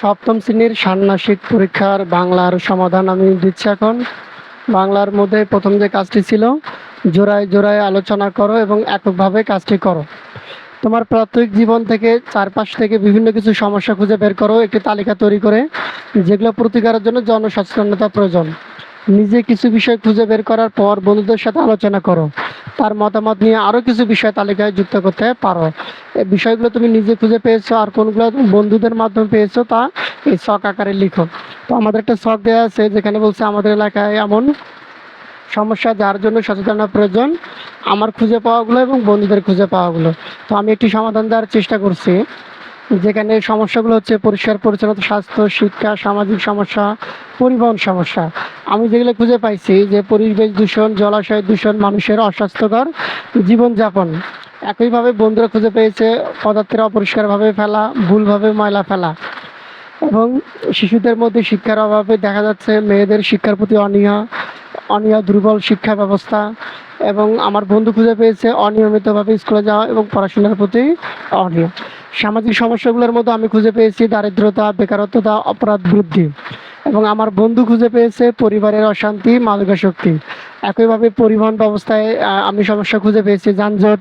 সপ্তম শ্রেণির ষান্মাসিক পরীক্ষার বাংলার সমাধান আমি দিচ্ছি এখন। বাংলার মধ্যে প্রথম যে কাজটি ছিল, জোড়ায় জোড়ায় আলোচনা করো এবং এককভাবে কাজটি করো। তোমার প্রাত্যহিক জীবন থেকে চারপাশ থেকে বিভিন্ন কিছু সমস্যা খুঁজে বের করো, একটি তালিকা তৈরি করে, যেগুলো প্রতিকারের জন্য জনসচেতনতা প্রয়োজন। নিজে কিছু বিষয় খুঁজে বের করার পর বন্ধুদের সাথে আলোচনা করো। তার মতামত নিয়ে আরও কিছু বিষয় তালিকায় যুক্ত করতে পারো। এই বিষয়গুলো তুমি নিজে খুঁজে পেয়েছ আর কোনগুলো বন্ধুদের মাধ্যমে পেয়েছ তা এই শখ আকারে লিখো। তো আমাদের একটা শখ দেওয়া আছে যেখানে বলছে, আমাদের এলাকায় এমন সমস্যা যার জন্য সচেতনতা প্রয়োজন, আমার খুঁজে পাওয়াগুলো এবং বন্ধুদের খুঁজে পাওয়াগুলো। তো আমি একটি সমাধান দেওয়ার চেষ্টা করছি, যেখানে সমস্যাগুলো হচ্ছে পরিষ্কার, পরিচ্ছন্নতা, স্বাস্থ্য, শিক্ষা, সামাজিক সমস্যা, পরিবহন সমস্যা। আমি যেগুলো খুঁজে পাইছি, যে পরিবেশ দূষণ, জলাশয় দূষণ, মানুষের অস্বাস্থ্যকর জীবনযাপন, একইভাবে বন্ধুরা খুঁজে পেয়েছে পদার্থের অপরিষ্কারভাবে ফেলা, ভুলভাবে ময়লা ফেলা এবং শিশুদের মধ্যে শিক্ষার অভাবে দেখা যাচ্ছে মেয়েদের শিক্ষার প্রতি অনীহা অনীহা দুর্বল শিক্ষা ব্যবস্থা এবং আমার বন্ধু খুঁজে পেয়েছে অনিয়মিতভাবে স্কুলে যাওয়া এবং পড়াশোনার প্রতি অনীহা। সামাজিক সমস্যাগুলোর মধ্যে আমি খুঁজে পেয়েছি দারিদ্রতা, বেকারত্বতা, অপরাধ বৃদ্ধি। এবং আমার বন্ধু খুঁজে পেয়েছে পরিবারের অশান্তি মাদকাসক্তি একইভাবে পরিবহন ব্যবস্থায় আমি সমস্যা খুঁজে পেয়েছি যানজট,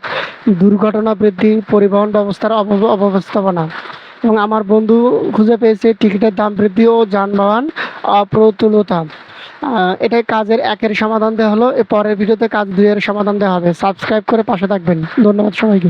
দুর্ঘটনা বৃদ্ধি, পরিবহন ব্যবস্থার অব- অব্যবস্থাপনা। এবং আমার বন্ধু খুঁজে পেয়েছে টিকিটের দাম বৃদ্ধি ও যানবাহন অপ্রতুলতা। এটাই কাজের একের সমাধান দেওয়া হলো। পরের ভিডিওতে কাজ দুইয়ের সমাধান দেওয়া হবে। সাবস্ক্রাইব করে পাশে থাকবেন। ধন্যবাদ সবাইকে।